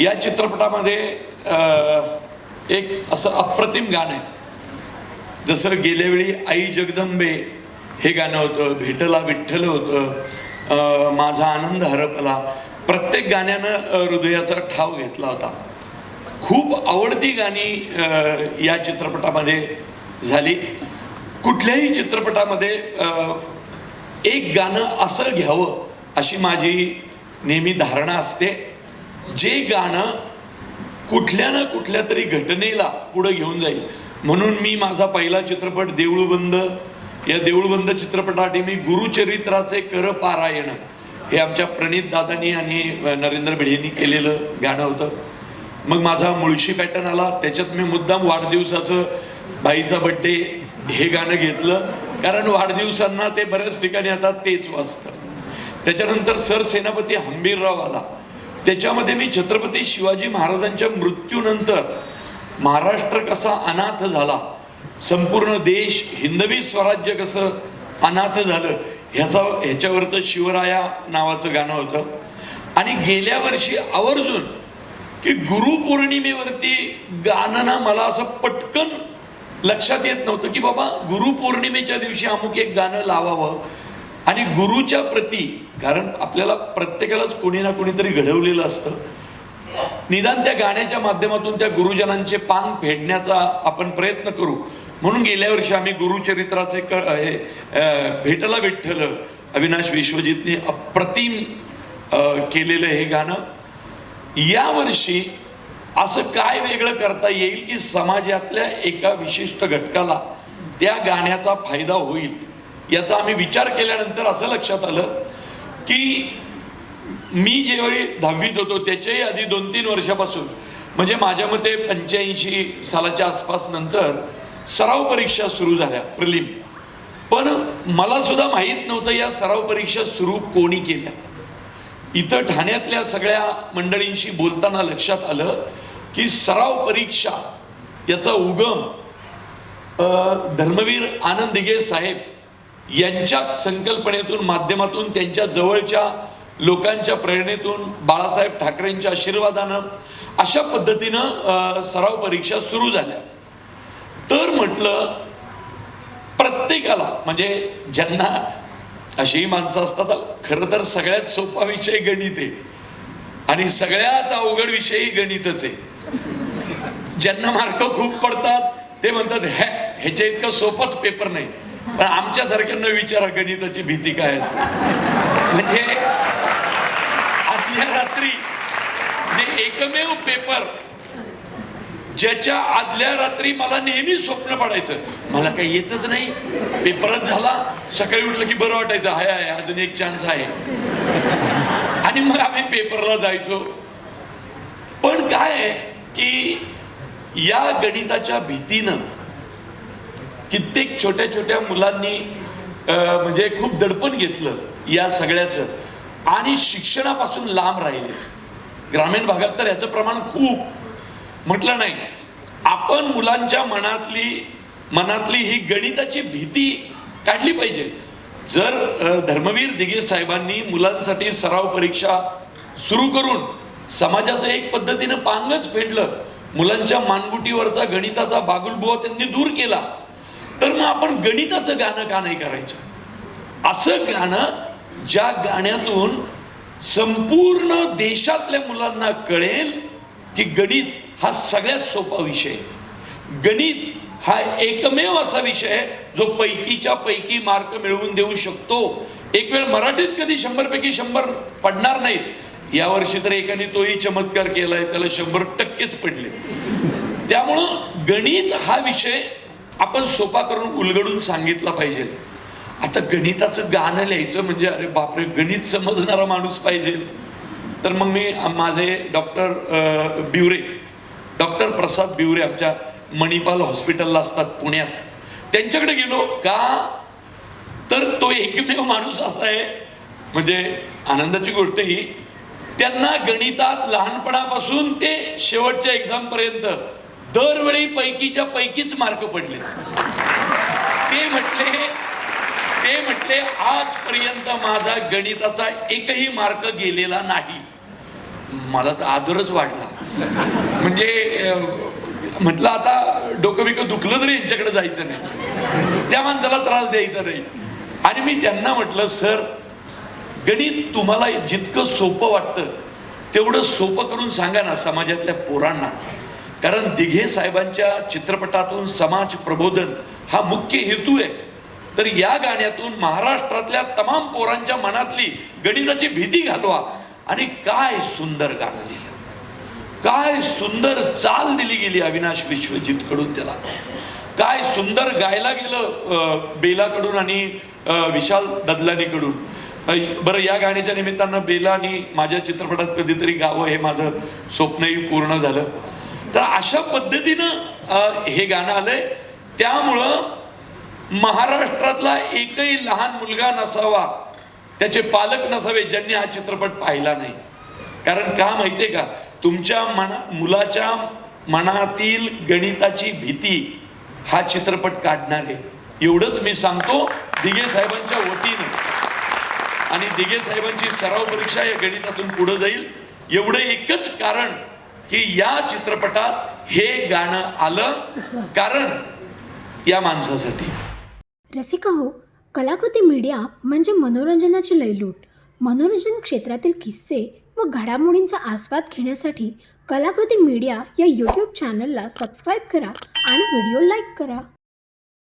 या चित्रपटामध्ये एक असं अप्रतिम गाणं आहे. जसं गेल्यावेळी आई जगदंबे हे गाणं होतं भेटला विठ्ठल होतं माझा आनंद हरपला. प्रत्येक गाण्यानं हृदयाचा ठाव घेतला होता. खूप आवडती गाणी या चित्रपटामध्ये झाली. कुठल्याही चित्रपटामध्ये एक गाणं असं घ्यावं अशी माझी नेहमी धारणा असते. जे गाणं कुठल्या ना कुठल्या तरी घटनेला पुढं घेऊन जाईल. म्हणून मी माझा पहिला चित्रपट देऊळबंद या देऊळबंद चित्रपटासाठी मी गुरुचरित्राचे कर पारायण हे आमच्या प्रणित दादानी आणि नरेंद्र भिडेंनी केलेलं गाणं होतं. मग माझा मुळशी पॅटर्न आला त्याच्यात मी मुद्दाम वाढदिवसाचं बाईचा बड्डे हे गाणं घेतलं कारण वाढदिवसांना ते बऱ्याच ठिकाणी आता तेच वाजतं. त्याच्यानंतर सरसेनापती हंबीरराव आला. त्याच्यामध्ये मी छत्रपती शिवाजी महाराजांच्या मृत्यूनंतर महाराष्ट्र कसा अनाथ झाला संपूर्ण देश हिंदवी स्वराज्य कसं अनाथ झालं ह्याचा ह्याच्यावरचं शिवराया नावाचं गाणं होतं. आणि गेल्या वर्षी आवर्जून की गुरुपौर्णिमेवरती गाणं ना मला असं पटकन लक्षात येत नव्हतं की बाबा गुरुपौर्णिमेच्या दिवशी अमुक एक गाणं लावावं. आणि गुरुच्या प्रती कारण आपल्याला प्रत्येकालाच कोणी ना कोणीतरी घडवलेलं असतं. निदान त्या गाण्याच्या माध्यमातून त्या गुरुजनांचे पांग फेडण्याचा आपण प्रयत्न करू. म्हणून गेल्या वर्षी आम्ही गुरुचरित्राचे क हे भेटला विठ्ठल अविनाश विश्वजितने अप्रतिम केलेलं हे गाणं. यावर्षी असं काय वेगळं करता येईल की समाजातल्या एका विशिष्ट घटकाला त्या गाण्याचा फायदा होईल? याचा आम्ही विचार केल्यानंतर असं लक्षात आलं की मी ज्यावेळी दहावीत होतो त्याच्याही आधी दोन तीन वर्षापासून म्हणजे माझ्या मते पंच्याऐंशी सालाच्या आसपास नंतर सराव परीक्षा सुरू झाल्या प्रिलिम. पण मला सुद्धा माहीत नव्हतं या सराव परीक्षा सुरू कोणी केल्या. इथं ठाण्यातल्या सगळ्या मंडळींशी बोलताना लक्षात आलं की सराव परीक्षा याचा उगम धर्मवीर आनंद दिघे साहेब यांच्या संकल्पनेतून माध्यमातून त्यांच्या जवळच्या लोकांच्या प्रेरणेतून बाळासाहेब ठाकरेंच्या आशीर्वादानं अशा पद्धतीनं सराव परीक्षा सुरू झाल्या. तर म्हटलं प्रत्येकाला म्हणजे ज्यांना अशीही माणसं असतात खरं तर सगळ्यात सोपा विषय गणित आहे. आणि सगळ्यात अवघड विषयही गणितच आहे. ज्यांना मार्क खूप पडतात ते म्हणतात ह्या ह्याच्या इतका सोपाच पेपर नाही. पण आमच्यासारख्यांना विचारा गणिताची भीती काय असते. म्हणजे आदल्या रात्री जे एकमेव पेपर ज्याच्या आदल्या रात्री मला नेहमी स्वप्न पडायचं. मला काही येतच नाही. पेपरच झाला. सकाळी उठलं की बरं वाटायचं. हाय आहे अजून एक चान्स आहे. आणि मग आम्ही पेपरला जायचो. पण काय आहे की या गणिताच्या भीतीनं कित्येक छोट्या छोट्या मुलांनी म्हणजे खूप दडपण घेतलं या सगळ्याचं. आणि शिक्षणापासून लांब राहिले. ग्रामीण भागात तर याचं प्रमाण खूप. म्हटलं नाही. आपण मुलांच्या मनातली मनातली ही गणिताची भीती काढली पाहिजे. जर धर्मवीर दिघे साहेबांनी मुलांसाठी सराव परीक्षा सुरू करून समाजाचं एक पद्धतीनं पांगच फेडलं मुलांच्या मानगुटीवरचा गणिताचा बागुलबुवा त्यांनी दूर केला तर मग आपण गणिताचं गाणं का नाही करायचं? असं गाणं ज्या गाण्यातून संपूर्ण देशातल्या मुलांना कळेल की गणित हा सगळ्यात सोपा विषय गणित हा एकमेव असा विषय जो पैकीच्या पैकी मार्क मिळवून देऊ शकतो. एक वेळ मराठीत कधी शंभरपैकी शंभर पडणार नाहीत. यावर्षी तर एकाने तोही चमत्कार केलाय त्याला शंभर टक्केच पडले. त्यामुळं गणित हा विषय आपण सोपा करून उलगडून सांगितला पाहिजे. आता गणिताचं गाणं लिहायचं म्हणजे अरे बापरे गणित समजणारा माणूस पाहिजे. तर मग मी माझे डॉक्टर बिवरे डॉक्टर प्रसाद बिवरे आमच्या मणिपाल हॉस्पिटलला असतात पुण्यात. त्यांच्याकडे गेलो का? तर तो एकमेव माणूस असा आहे. म्हणजे आनंदाची गोष्ट ही त्यांना गणितात लहानपणापासून ते शेवटच्या एक्झाम पर्यंत दरवेळी पैकीच्या पैकीच मार्क पडलेत. ते म्हटले ते म्हटले आजपर्यंत माझा गणिताचा एकही मार्क गेलेला नाही. मला तर आदरच वाढला. म्हणजे म्हटलं आता डोकं बिकं दुखलं तरी यांच्याकडे जायचं नाही. त्या माणसाला त्रास द्यायचा नाही. आणि मी त्यांना म्हटलं सर गणित तुम्हाला जितकं सोपं वाटतं तेवढं सोपं करून सांगा ना समाजातल्या पोरांना. कारण दिघे साहेबांच्या चित्रपटातून समाज प्रबोधन हा मुख्य हेतू आहे. तर या गाण्यातून महाराष्ट्रातल्या तमाम पोरांच्या मनातली गणिताची भीती घालवा आणि काय सुंदर गाणं लिहिलं. काय सुंदर चाल दिली गेली अविनाश विश्वजित कडून त्याला. काय सुंदर गायला गेलं बेलाकडून आणि विशाल ददलानीकडून. बरं या गाण्याच्या निमित्तानं बेला आणि माझ्या चित्रपटात कधीतरी गावं हे माझं स्वप्नही पूर्ण झालं. तर अशा पद्धतीनं हे गाणं आलंय. त्यामुळं महाराष्ट्रातला एकही लहान मुलगा नसावा त्याचे पालक नसावे ज्यांनी हा चित्रपट पाहिला नाही. कारण का माहितीये का? तुमच्या मना मुलाच्या मनातील गणिताची भीती हा चित्रपट काढणार आहे. एवढंच मी सांगतो दिघे साहेबांच्या वतीने. आणि दिघे साहेबांची सराव परीक्षा या गणितातून पुढे जाईल. एवढं एकच कारण की या चित्रपटात हे गाणं आलं कारण या माणसासाठी. रसिका हो कलाकृती मीडिया म्हणजे मनोरंजनाची लयलूट. मनोरंजन क्षेत्रातील किस्से व घडामोडींचा आस्वाद घेण्यासाठी कलाकृती मीडिया या यूट्यूब चॅनलला सबस्क्राईब करा आणि व्हिडिओ लाईक करा.